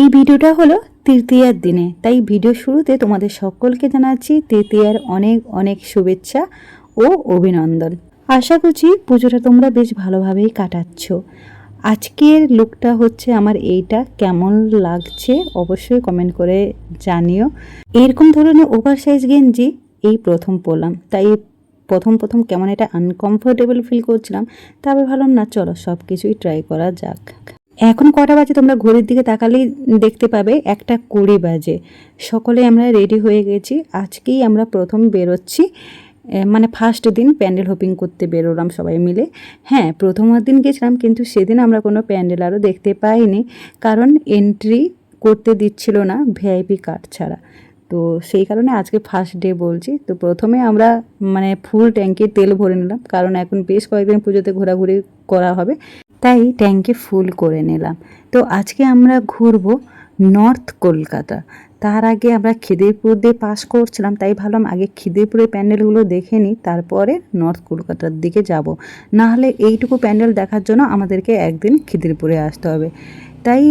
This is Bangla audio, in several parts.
এই ভিডিওটা হলো তৃতীয়ার দিনে। তাই ভিডিও শুরুতে তোমাদের সকলকে জানাচ্ছি তৃতীয়ার অনেক অনেক শুভেচ্ছা ও অভিনন্দন। আশা করছি পুজোটা তোমরা বেশ ভালোভাবেই কাটাচ্ছ। আজকের লুকটা হচ্ছে আমার এইটা। কেমন লাগছে অবশ্যই কমেন্ট করে জানিও। এরকম ধরনের ওভার সাইজ গেঞ্জি এই প্রথম পরলাম। তাই প্রথম প্রথম কেমন এটা আনকমফোর্টেবল ফিল করছিলাম। তারপর ভাবলাম না। চলো সব কিছুই ট্রাই করা যাক। এখন কটা বাজে তোমরা ঘড়ির দিকে তাকালেই দেখতে পাবে, একটা কুড়ি বাজে। সকলে আমরা রেডি হয়ে গেছি। আজকেই আমরা প্রথম বেরোচ্ছি। মানে ফার্স্ট দিন প্যান্ডেল হোপিং করতে বেরোলাম সবাই মিলে। হ্যাঁ প্রথম দিন গেছিলাম কিন্তু সেদিন আমরা কোনো প্যান্ডেল আরও দেখতে পাইনি। কারণ এন্ট্রি করতে দিচ্ছিল না ভিআইপি কার্ড ছাড়া। তো সেই কারণে আজকে ফার্স্ট ডে বলছি। তো প্রথমে আমরা মানে ফুল ট্যাঙ্কে তেল ভরে নিলাম। কারণ এখন বেশ কয়েকদিন পুজোতে ঘোরাঘুরি করা হবে। তাই ট্যাঙ্কে ফুল করে নিলাম। তো আজকে আমরা ঘুরবো নর্থ কলকাতা। তার আগে আমরা খিদিরপুর দিয়ে পাস করছিলাম, তাই ভাবলাম আগে খিদিরপুরের প্যান্ডেলগুলো দেখে নিই, তারপরে নর্থ কলকাতার দিকে যাব। না হলে এইটুকু প্যান্ডেল দেখার জন্য আমাদেরকে একদিন খিদিরপুরে আসতে হবে। তাই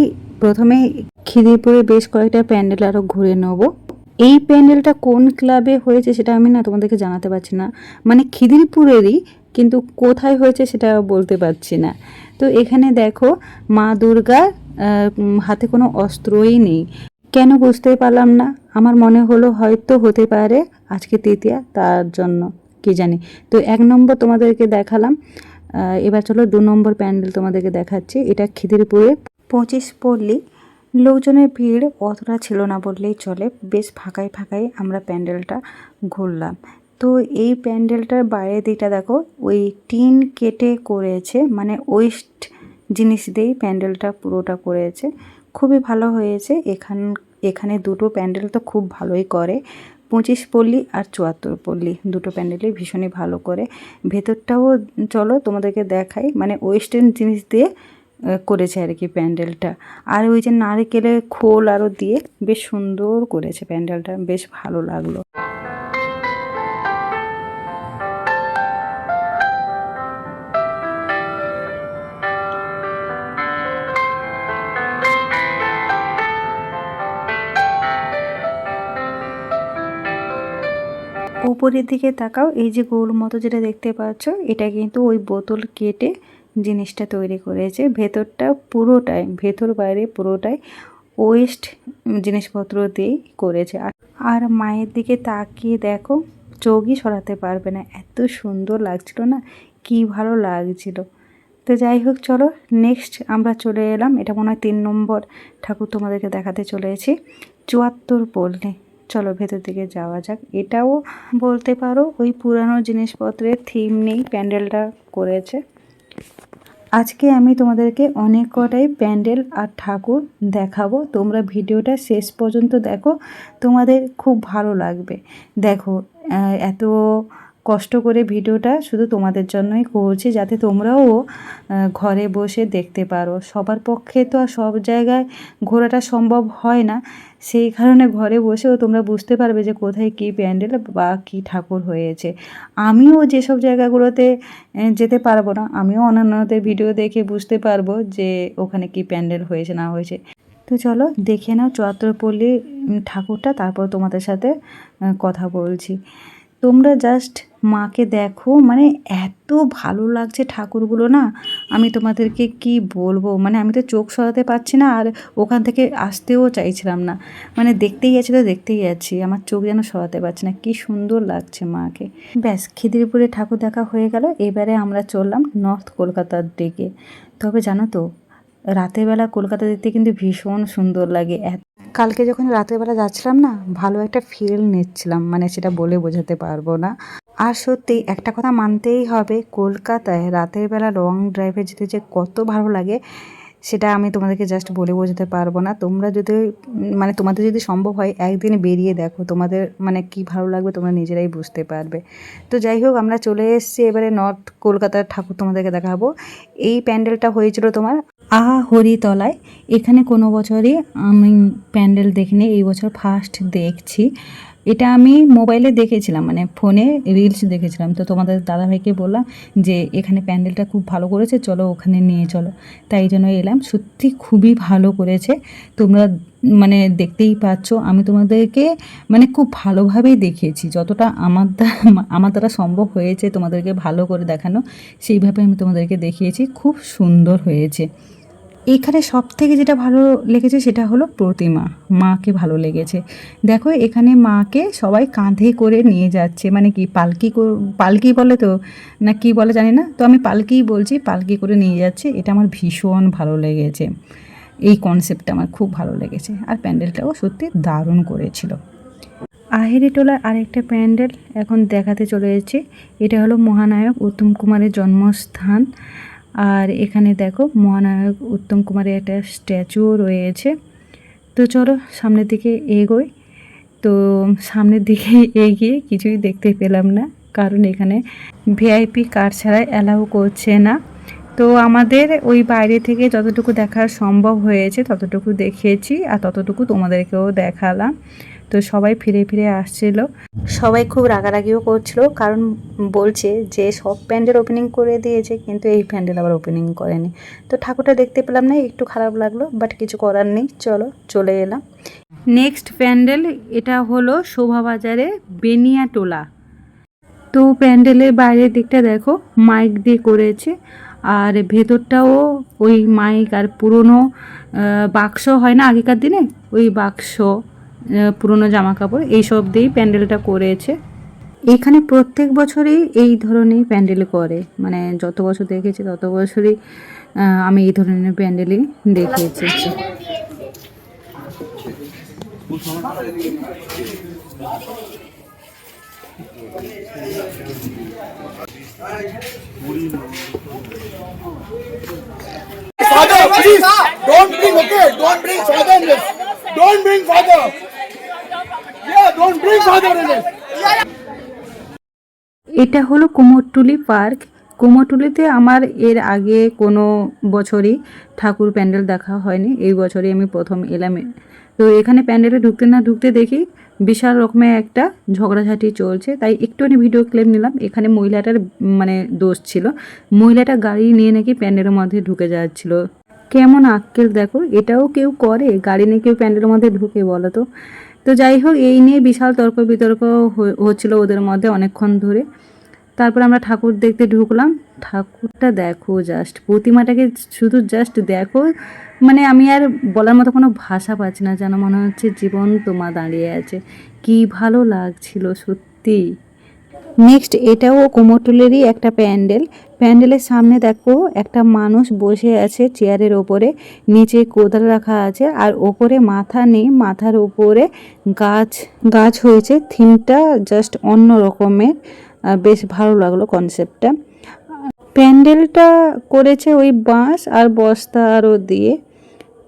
প্রথমে খিদিরপুরে বেশ কয়েকটা প্যান্ডেল আরও ঘুরে নেব। এই প্যান্ডেলটা কোন ক্লাবে হয়েছে সেটা আমি না তোমাদেরকে জানাতে পারছি না। মানে খিদিরপুরেরই কিন্তু কোথায় হয়েছে সেটা বলতে পারছি না। তো এখানে দেখো, মা দুর্গা হাতে কোনো অস্ত্রই নেই। কেন বুঝতেই পারলাম না। আমার মনে হলো হয়তো হতে পারে আজকে তৃতীয়া তার জন্য, কি জানি। তো এক নম্বর তোমাদেরকে দেখালাম। এবার চলো দু নম্বর প্যান্ডেল তোমাদেরকে দেখাচ্ছি। এটা খিদিরপুরে পঁচিশ পল্লী। লোকজনের ভিড় অতটা ছিল না বললেই চলে। বেশ ফাঁকায় ফাঁকায় আমরা প্যান্ডেলটা ঘুরলাম। তো এই প্যান্ডেলটার বাইরের দিকটা দেখো, ওই টিন কেটে করেছে মানে ওয়েস্ট জিনিস দিয়েই প্যান্ডেলটা পুরোটা করেছে। খুবই ভালো হয়েছে, এখান, এখানে দুটো প্যান্ডেল তো খুব ভালোই করে, পঁচিশ পল্লী আর চুয়াত্তর পল্লী, দুটো প্যান্ডেলই ভীষণই ভালো করে। ভেতরটাও চলো তোমাদেরকে দেখাই মানে ওয়েস্টার্ন জিনিস দিয়ে করেছে আর কি প্যান্ডেলটা। আর ওই যে নারকেলের খোল আরও দিয়ে বেশ সুন্দর করেছে প্যান্ডেলটা, বেশ ভালো লাগল। উপরের দিকে তাকাও, এই যে গোল মতো যেটা দেখতে পাচ্ছ, এটা কিন্তু ওই বোতল কেটে জিনিসটা তৈরি করেছে। ভেতরটা পুরোটাই, ভেতর বাইরে পুরোটাই ওয়েস্ট জিনিসপত্র দিয়েই করেছে। আর মায়ের দিকে তাকিয়ে দেখো, চোখই সরাতে পারবে না। এত সুন্দর লাগছিল না, কি ভালো লাগছিল। তো যাই হোক, চলো নেক্সট আমরা চলে এলাম। এটা মনে হয় তিন নম্বর ঠাকুর তোমাদেরকে দেখাতে চলেছি। চুয়াত্তর পল্লী চলো ভেতর দিকে যাওয়া যাক। এটাও বলতে পারো, ওই পুরানো জিনিসপত্রের থিম নেই, প্যান্ডেলটা করেছে। আজকে আমি তোমাদেরকে অনেক কটাই প্যান্ডেল আর ঠাকুর দেখাবো। তোমরা ভিডিওটা শেষ পর্যন্ত দেখো, তোমাদের খুব ভালো লাগবে। দেখো এত কষ্ট করে ভিডিওটা শুধু তোমাদের জন্যই করছি, যাতে তোমরাও ঘরে বসে দেখতে পারো। সবার পক্ষে তো আর সব জায়গায় ঘোরাটা সম্ভব হয় না। সেই কারণে ঘরে বসেও তোমরা বুঝতে পারবে যে কোথায় কী প্যান্ডেল বা কী ঠাকুর হয়েছে। আমিও যেসব জায়গাগুলোতে যেতে পারব না, আমিও অন্যান্যদের ভিডিও দেখে বুঝতে পারব যে ওখানে কি প্যান্ডেল হয়েছে, না হয়েছে। তো চলো, দেখে নাও চুয়াত্তরপল্লী ঠাকুরটা, তারপর তোমাদের সাথে কথা বলছি। তোমরা জাস্ট মাকে দেখো মানে এত ভালো লাগছে ঠাকুরগুলো না। আমি তোমাদেরকে কি বলব? মানে আমি তো চোখ সরাতে পারছি না, আর ওখান থেকে আসতেও চাইছিলাম না। মানে দেখতেই যাচ্ছি তো দেখতেই যাচ্ছি আমার চোখ যেন সরাতে পারছি না। কি সুন্দর লাগছে মাকে। ব্যাস, খিদিরপুরে ঠাকুর দেখা হয়ে গেল। এবারে আমরা চললাম নর্থ কলকাতার দিকে। তবে জানো তো, রাতের বেলা কলকাতা দেখতে কিন্তু ভীষণ সুন্দর লাগে। এত- কালকে যখন রাতের বেলা যাচ্ছিলাম না, ভালো একটা ফিল নিচ্ছিলাম মানে সেটা বলে বোঝাতে পারব না। আর সত্যি, একটা কথা মানতেই হবে, কলকাতায় রাতের বেলা লং ড্রাইভে যেতে যে কত ভালো লাগে, সেটা আমি তোমাদেরকে জাস্ট বলে বোঝাতে পারব না। তোমরা যদি মানে তোমাদের যদি সম্ভব হয়, একদিন বেরিয়ে দেখো, তোমাদের মানে কি ভালো লাগবে তোমরা নিজেরাই বুঝতে পারবে। তো যাই হোক, আমরা চলে এসেছি, এবারে নর্থ কলকাতার ঠাকুর তোমাদেরকে দেখাবো। এই প্যান্ডেলটা হয়েছিল তোমার আহা হরিতলায়। এখানে কোনো বছরই আমি প্যান্ডেল দেখিনি, এই বছর ফার্স্ট দেখছি। এটা আমি মোবাইলে দেখেছিলাম মানে ফোনে রিলস দেখেছিলাম। তো তোমাদের দাদাভাইকে বললাম যে, এখানে প্যান্ডেলটা খুব ভালো করেছে, চলো ওখানে নিয়ে চলো। তাই জন্য এলাম। সত্যি খুবই ভালো করেছে। তোমরা মানে দেখতেই পাচ্ছ, আমি তোমাদেরকে মানে খুব ভালোভাবেই দেখিয়েছি। যতটা আমার দ্বারা আমার দ্বারা সম্ভব হয়েছে তোমাদেরকে ভালো করে দেখানো, সেইভাবে আমি তোমাদেরকে দেখিয়েছি। খুব সুন্দর হয়েছে। এখানে সব থেকে যেটা ভালো লেগেছে সেটা হলো প্রতিমা, মাকে ভালো লেগেছে। দেখো, এখানে মাকে সবাই কাঁধে করে নিয়ে যাচ্ছে। মানে কি, পালকি পালকি বলে তো, না কি বলে জানি না। তো আমি পালকিই বলছি, পালকি করে নিয়ে যাচ্ছে। এটা আমার ভীষণ ভালো লেগেছে। এই কনসেপ্টটা আমার খুব ভালো লেগেছে। আর প্যান্ডেলটাও সত্যি দারুণ করেছিল। আহেরি টোলার আরেকটা প্যান্ডেল এখন দেখাতে চলে এসেছি এটা হলো মহানায়ক উত্তম কুমারের জন্মস্থান। আর এখানে দেখো মহানায়ক উত্তম কুমারের একটা স্ট্যাচুও রয়েছে। তো চলো সামনের দিকে এগোই। তো সামনের দিকে এগিয়ে কিছুই দেখতে পেলাম না, কারণ এখানে ভিআইপি কার ছাড়া অ্যালাউ করছে না। তো আমাদের ওই বাইরে থেকে যতটুকু দেখা সম্ভব হয়েছে ততটুকু দেখিয়েছি আর ততটুকু তোমাদেরকেও দেখালাম। তো সবাই ফিরে ফিরে আসছিল। সবাই খুব রাগারাগিও করছিল, কারণ বলছে যে সব প্যান্ডেল ওপেনিং করে দিয়েছে, কিন্তু এই প্যান্ডেল আবার ওপেনিং করেনি। তো ঠাকুরটা দেখতে পেলাম না, একটু খারাপ লাগল বাট কিছু করার নেই, চলো, চলে এলাম। নেক্সট প্যান্ডেল, এটা হলো শোভাবাজারে বেনিয়াটোলা। তো প্যান্ডেলের বাইরের দিকটা দেখো মাইক দিয়ে করেছে, আর ভেতরটাও ওই মাইক আর পুরনো বাক্স হয় না আগেকার দিনে? ওই বাক্স। পুরনো জামা কাপড় এইসব দিয়েই প্যান্ডেলটা করেছে এখানে প্রত্যেক বছরই এই ধরনের প্যান্ডেল করে মানে যত বছর দেখেছি তত বছরই আমি এই ধরনের প্যান্ডেলই দেখিয়েছি Father, please don't bring. Okay, don't bring father. Don't bring father. Yeah, don't bring father in this. এটা হলো কুমোরটুলি পার্ক। কুমোরটুলিতে আমার এর আগে কোনো বছরই ঠাকুর প্যান্ডেল দেখা হয়নি। এই বছরই আমি প্রথম এলাম। তো এখানে প্যান্ডেলে ঢুকতে না ঢুকতে দেখি বিশাল রকমের একটা ঝগড়াঝাটি চলছে। তাই একটুখানি ভিডিও ক্লিপ নিলাম। এখানে মহিলাটার মানে দোষ ছিল। মহিলাটা গাড়ি নিয়ে নাকি প্যান্ডেলের মধ্যে ঢুকে যাচ্ছিল। কেমন আক্কেল দেখো, এটাও কেউ করে? গাড়ি নিয়ে কেউ প্যান্ডেলের মধ্যে ঢুকে বলো তো? তো যাই হোক, এই নিয়ে বিশাল তর্ক বিতর্ক হচ্ছিল ওদের মধ্যে অনেকক্ষণ ধরে। তারপর আমরা ঠাকুর দেখতে ঢুকলাম। ঠাকুরটা দেখো জাস্ট প্রতিমাটাকে শুধু জাস্ট দেখো। মানে আমি আর বলার মতো কোনো ভাষা পাচ্ছি না, যেন মনে হচ্ছে জীবন তোমা দাঁড়িয়ে আছে। কি ভালো লাগছিল সত্যি নেক্সট এটাও কোমরটুলেরই একটা প্যান্ডেল। প্যান্ডেলের সামনে দেখো, একটা মানুষ বসে আছে চেয়ারের ওপরে, নিচে কোদাল রাখা আছে, আর ওপরে মাথা নেই, মাথার উপরে গাছ গাছ হয়েছে। থিমটা জাস্ট অন্য রকমের বেশ ভালো লাগল কনসেপ্টটা প্যান্ডেলটা করেছে ওই বাঁশ আর বস্তা আরও দিয়ে।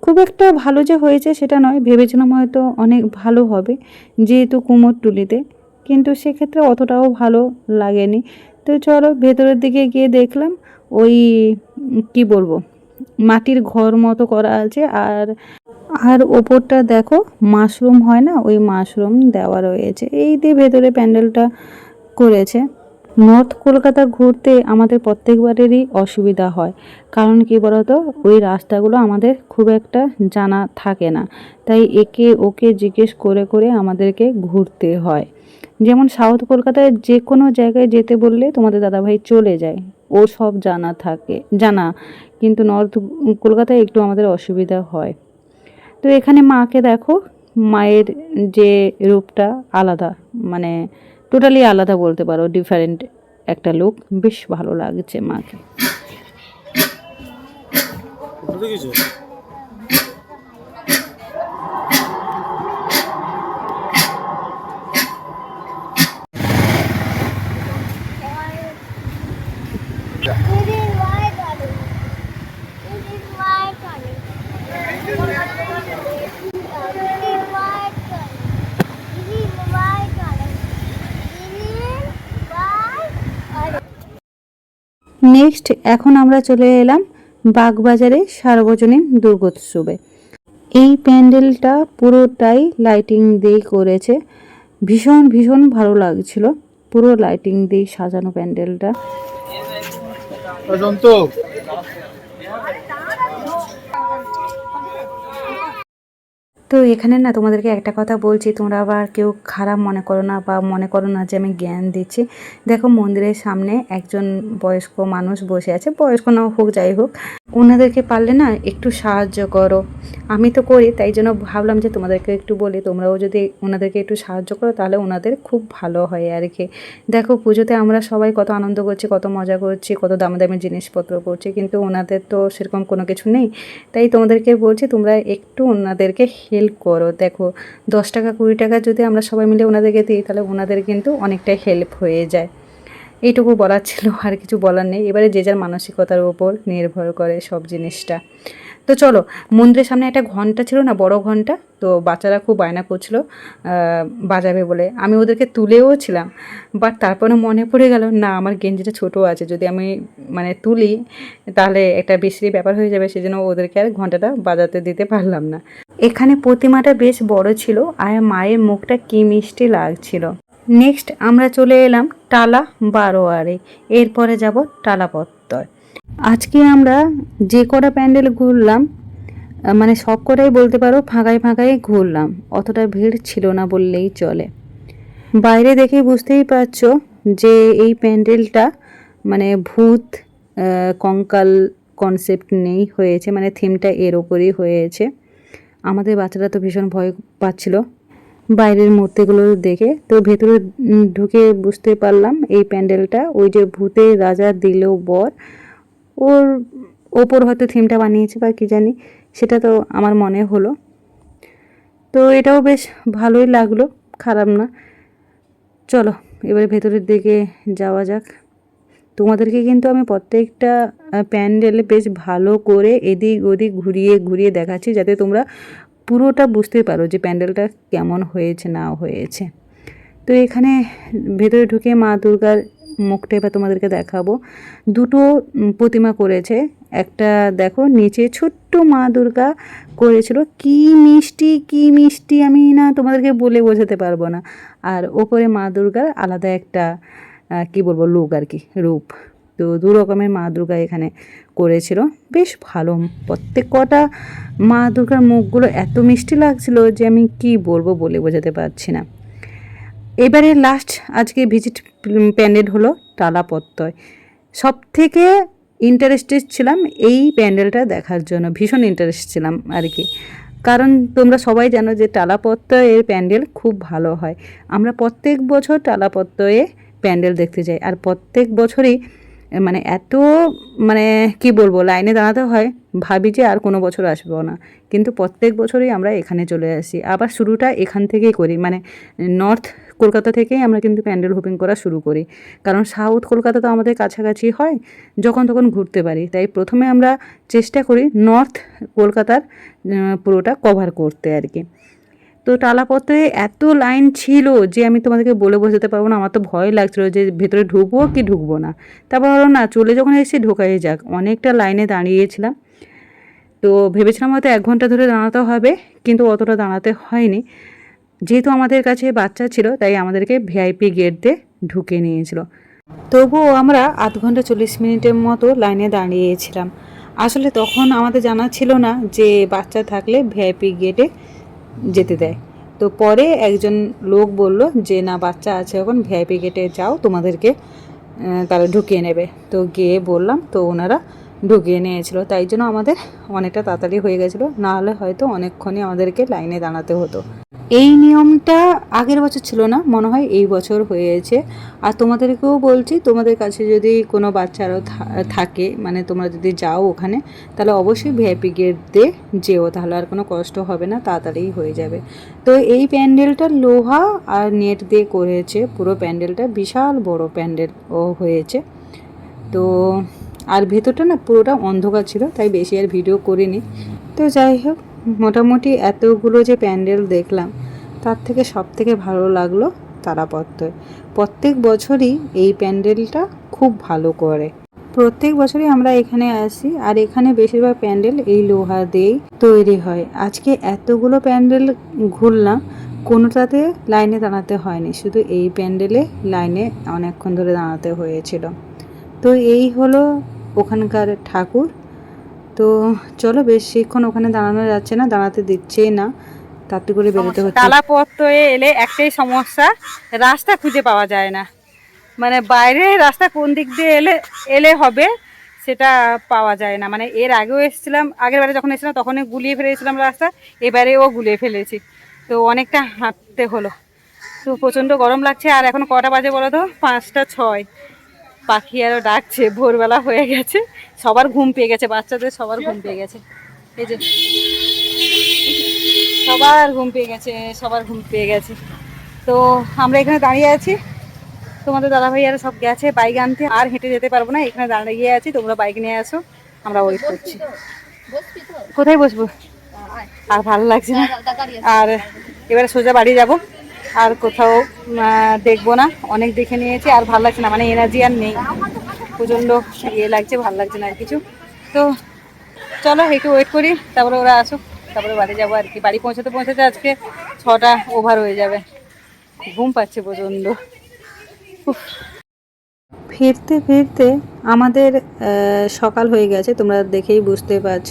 খুব একটা ভালো যে হয়েছে সেটা নয়, ভেবেছিলাম হয়তো অনেক ভালো হবে, যেহেতু কুমোরটুলিতে। কিন্তু সেক্ষেত্রে অতটাও ভালো লাগেনি। তো চলো ভেতরের দিকে গিয়ে দেখলাম ওই, কি বলব, মাটির ঘর মতো করা আছে আর আর ওপরটা দেখো মাশরুম হয় না, ওই মাশরুম দেওয়া রয়েছে। এই দিয়ে ভেতরে প্যান্ডেলটা করেছে। নর্থ কলকাতা ঘুরতে আমাদের প্রত্যেকবারেরই অসুবিধা হয়। কারণ কি বলতো, ওই রাস্তাগুলো আমাদের খুব একটা জানা থাকে না। তাই একে ওকে জিজ্ঞেস করে করে আমাদেরকে ঘুরতে হয়। যেমন সাউথ কলকাতায় যে কোনো জায়গায় যেতে বললে তোমাদের দাদাভাই চলে যায়। ও সব জানা থাকে, জানা। কিন্তু নর্থ কলকাতায় একটু আমাদের অসুবিধা হয়। তো এখানে মাকে দেখো, মায়ের যে রূপটা আলাদা মানে টোটালি আলাদা বলতে পারো ডিফারেন্ট একটা লুক বেশ ভালো লাগছে মাকে। নেক্সট এখন আমরা চলে এলাম বাগবাজারে সার্বজনীন দুর্গোৎসবে। এই প্যান্ডেলটা পুরোটাই লাইটিং দিয়ে করেছে। ভীষণ ভীষণ ভালো লাগছিল। পুরো লাইটিং দিয়ে সাজানো প্যান্ডেলটা। তো এখানে না তোমাদেরকে একটা কথা বলছি, তোমরা আবার কেউ খারাপ মনে করো না বা মনে করো না যে আমি জ্ঞান দিচ্ছি। দেখো মন্দিরের সামনে একজন বয়স্ক মানুষ বসে আছে, বয়স্ক না হোক, যাই হোক। ওনাদেরকে পারলে না একটু সাহায্য করো। আমি তো করি, তাই জন্য ভাবলাম যে তোমাদেরকে একটু বলি, তোমরাও যদি ওনাদেরকে একটু সাহায্য করো, তাহলে ওনাদের খুব ভালো হয় আর কি। দেখো পুজোতে আমরা সবাই কত আনন্দ করছি, কত মজা করছি, কত দামি দামি জিনিসপত্র করছি, কিন্তু ওনাদের তো সেরকম কোনো কিছু নেই। তাই তোমাদেরকে বলছি, তোমরা একটু ওনাদেরকে হেল্প করো। দেখো, দশ টাকা, কুড়ি টাকা যদি আমরা সবাই মিলে ওনাদেরকে দিই, তাহলে ওনাদের কিন্তু অনেকটাই হেল্প হয়ে যায়। এইটুকু বলার ছিল, আর কিছু বলার নেই। এবারে যে যার মানসিকতার ওপর নির্ভর করে সব জিনিসটা। তো চলো, মন্দিরের সামনে একটা ঘণ্টা ছিল না, বড় ঘণ্টা, তো বাচ্চারা খুব বায়না করছিল বাজাবে বলে। আমি ওদেরকে তুলেও ছিলাম বাট তারপরে মনে পড়ে গেল, না, আমার গেঞ্জিটা ছোট আছে, যদি আমি মানে তুলি, তাহলে একটা বিশ্রী ব্যাপার হয়ে যাবে, সেজন্য ওদেরকে আর ঘন্টাটা বাজাতে দিতে পারলাম না। এখানে প্রতিমাটা বেশ বড় ছিল, আর মায়ের মুখটা কি মিষ্টি লাগছিল। নেক্সট আমরা চলে এলাম টালা বারোয়ারে, এরপরে যাব টালাপত্তর আজকে আমরা যে কটা প্যান্ডেল ঘুরলাম মানে সব কটাই বলতে পারো ফাঁকায় ফাঁকায় ঘুরলাম, অতটা ভিড় ছিল না বললেই চলে। বাইরে দেখে বুঝতেই পারছ যে এই প্যান্ডেলটা মানে ভূত কঙ্কাল কনসেপ্ট নেই হয়েছে মানে থিমটা এর ওপরই হয়েছে। আমাদের বাচ্চারা তো ভীষণ ভয় পাচ্ছিল বাইরের মূর্তিগুলো দেখে। তো ভেতরে ঢুকে বুঝতে পারলাম এই প্যান্ডেলটা, ওই যে ভূতের রাজা দিল বর ওর ওপর হয়তো থিমটা বানিয়েছে বা কী জানি, সেটা তো আমার মনে হলো। তো এটাও বেশ ভালোই লাগল, খারাপ না। চলো, এবারে ভেতরের দিকে যাওয়া যাক। তোমাদেরকে কিন্তু আমি প্রত্যেকটা প্যান্ডেলে বেশ ভালো করে এদিক ওদিক ঘুরিয়ে ঘুরিয়ে দেখাচ্ছি, যাতে তোমরা পুরোটা বুঝতে পারো যে প্যান্ডেলটা কেমন হয়েছে, না হয়েছে। তো এখানে ভেতরে ঢুকে মা দুর্গার মুখটা এবার তোমাদেরকে দেখাবো। দুটো প্রতিমা করেছে। একটা দেখো, নিচে ছোট্ট মা দুর্গা করেছিল। কি মিষ্টি কি মিষ্টি, আমি না তোমাদেরকে বলে বোঝাতে পারব না। আর ওপরে মা দুর্গার আলাদা একটা কি বলব, লুক আর কি, রূপ। তো দু রকমের মা দুর্গা এখানে করেছিল। বেশ ভালো, প্রত্যেক কটা মা দুর্গার মুখগুলো এত মিষ্টি লাগছিল যে আমি কি বলব বলে বোঝাতে পারছি না। এবারে লাস্ট আজকে ভিজিট প্যান্ডেল হলো টালাপত্তয় সব থেকে ইন্টারেস্টেড ছিলাম এই প্যান্ডেলটা দেখার জন্য, ভীষণ ইন্টারেস্ট ছিলাম আর কি। কারণ তোমরা সবাই জানো যে টালাপত্তয়ের প্যান্ডেল খুব ভালো হয়। আমরা প্রত্যেক বছর টালাপত্তয়ে প্যান্ডেল দেখতে যাই, আর প্রত্যেক বছরই মানে এত মানে কি বলব, লাইনে দাঁড়াতে হয়, ভাবি যে আর কোনো বছর আসব না। কিন্তু প্রত্যেক বছরই আমরা এখানে চলে আসি। আবার শুরুটা এখান থেকেই করি মানে নর্থ কলকাতা থেকেই আমরা কিন্তু প্যান্ডেল হোপিং করা শুরু করি। কারণ সাউথ কলকাতা তো আমাদের কাছাকাছি হয়, যখন তখন ঘুরতে পারি। তাই প্রথমে আমরা চেষ্টা করি নর্থ কলকাতার পুরোটা কভার করতে আর কি। তো টালাপথে এত লাইন ছিল যে আমি তোমাদেরকে বলে বোঝাতে পারব না, আমার তো ভয় লাগছিল যে ভেতরে ঢুকবো কি ঢুকবো না। তারপর হলো না, চলে যখন এসে ঢোকাই যাক। অনেকটা লাইনে দাঁড়িয়েছিলাম। তো ভেবেছিলাম হয়তো এক ঘণ্টা ধরে দাঁড়াতে হবে, কিন্তু অতটা দাঁড়াতে হয়নি। যেহেতু আমাদের কাছে বাচ্চা ছিল, তাই আমাদেরকে ভিআইপি গেট দিয়ে ঢুকে নিয়েছিল। তবুও আমরা আধ ঘণ্টা চল্লিশ মিনিটের মতো লাইনে দাঁড়িয়েছিলাম। আসলে তখন আমাদের জানা ছিল না যে বাচ্চা থাকলে ভিআইপি গেটে যেতে দেয়। তো পরে একজন লোক বলল যে, না, বাচ্চা আছে এখন ভিআইপি গেটে যাও, তোমাদেরকে তারা ঢুকিয়ে নেবে। তো গিয়ে বললাম, তো ওনারা ঢুকিয়ে নিয়েছিল। তাই জন্য আমাদের অনেকটা তাড়াতাড়ি হয়ে গেছিল। নাহলে হয়তো অনেকক্ষণই আমাদেরকে লাইনে দাঁড়াতে হতো। এই নিয়মটা আগের বছর ছিল না, মনে হয় এই বছর হয়েছে। আর তোমাদেরকেও বলছি, তোমাদের কাছে যদি কোনো বাচ্চারও থাকে মানে তোমরা যদি যাও ওখানে, তাহলে অবশ্যই ভিআইপি গেট দিয়ে যেও, তাহলে আর কোনো কষ্ট হবে না তাড়াতাড়ি হয়ে যাবে। তো এই প্যান্ডেলটা লোহা আর নেট দিয়ে করেছে, পুরো প্যান্ডেলটা বিশাল বড় প্যান্ডেল ও হয়েছে। তো আর ভেতরটা না পুরোটা অন্ধকার ছিল, তাই বেশি আর ভিডিও করিনি। তো যাই হোক, মোটামুটি এতগুলো যে প্যান্ডেল দেখলাম, তার থেকে সব থেকে ভালো লাগল তারাপত্তয় প্রত্যেক বছরই এই প্যান্ডেলটা খুব ভালো করে। প্রত্যেক বছরই আমরা এখানে আসি, আর এখানে বেশিরভাগ প্যান্ডেল এই লোহা দিয়েই তৈরি হয়। আজকে এতগুলো প্যান্ডেল ঘুরলাম, কোনোটাতে লাইনে দাঁড়াতে হয়নি, শুধু এই প্যান্ডেলে লাইনে অনেকক্ষণ ধরে দাঁড়াতে হয়েছিল। তো এই হলো ওখানকার ঠাকুর। তো চলো বেশিক্ষণ ওখানে দাঁড়ানো যাচ্ছে না দাঁড়াতে দিচ্ছেই না। তাড়াতাড়ি করে বেরোতে হচ্ছে। হয়ে এলে একটাই সমস্যা রাস্তা খুঁজে পাওয়া যায় না। মানে বাইরে রাস্তা কোন দিক দিয়ে এলে এলে হবে সেটা পাওয়া যায় না। মানে এর আগেও এসেছিলাম আগের বারে যখন এসেছিলাম তখনই গুলিয়ে ফেলেছিলাম রাস্তা এবারেও গুলিয়ে ফেলেছি। তো অনেকটা হাঁটতে হলো। তো প্রচণ্ড গরম লাগছে আর এখন কটা বাজে বলো তো? পাঁচটা ছয়। পাখি আরও ডাকছে, ভোরবেলা হয়ে গেছে। সবার ঘুম পেয়ে গেছে, বাচ্চাদের সবার ঘুম পেয়ে গেছে। এই যে, সবার ঘুম পেয়ে গেছে, সবার ঘুম পেয়ে গেছে। তো আমরা এখানে দাঁড়িয়ে আছি। তোমাদের দাদা ভাইয়ারা সব গেছে বাইক আনতে, আর হেঁটে যেতে পারব না, এখানে দাঁড়িয়ে আছি, তোমরা বাইক নিয়ে আসো, আমরা ওয়েট করছি। কোথায় বসবো? আর ভালো লাগছে না? আর এবারে সোজা বাড়ি যাব। আর কোথাও দেখব না। অনেক দেখে নিয়েছি, আর ভালো লাগছে না মানে এনার্জি আর নেই। প্রচণ্ড ইয়ে লাগছে, ভালো লাগছে না আর কিছু। তো চলো, একটু ওয়েট করি, তারপরে ওরা আসুক, তারপরে বাড়ি যাব আর কি। বাড়ি পৌঁছাতে পৌঁছাতে আজকে ছটা ওভার হয়ে যাবে। ঘুম পাচ্ছে প্রচণ্ড। ফিরতে ফিরতে আমাদের সকাল হয়ে গেছে, তোমরা দেখেই বুঝতে পারছ।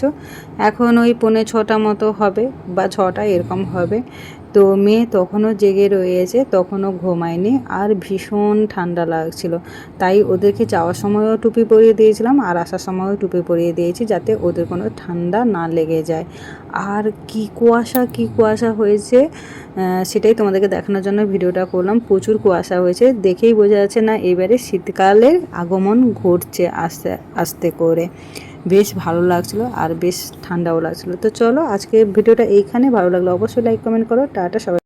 এখন ওই পৌনে ছটা মতো হবে, বা ছটা এরকম হবে। তো মেয়ে তখনও জেগে রয়েছে, তখনও ঘুমায়নি আর ভীষণ ঠান্ডা লাগছিল। তাই ওদেরকে যাওয়ার সময়ও টুপি পরিয়ে দিয়েছিলাম আর আসার সময়ও টুপি পরিয়ে দিয়েছি যাতে ওদের কোনো ঠান্ডা না লেগে যায়। আর কি কুয়াশা কি কুয়াশা হয়েছে সেটাই তোমাদেরকে দেখানোর জন্য ভিডিওটা করলাম। প্রচুর কুয়াশা হয়েছে, দেখেই বোঝা যাচ্ছে না, এবারে শীতকালের আগমন ঘটছে আস্তে আস্তে করে। বেশ ভালো লাগছিল আর বেশ ঠান্ডাও লাগছিল। তো চলো আজকে ভিডিওটা এইখানে। ভালো লাগল অবশ্যই লাইক কমেন্ট করো। টাটা সবাই।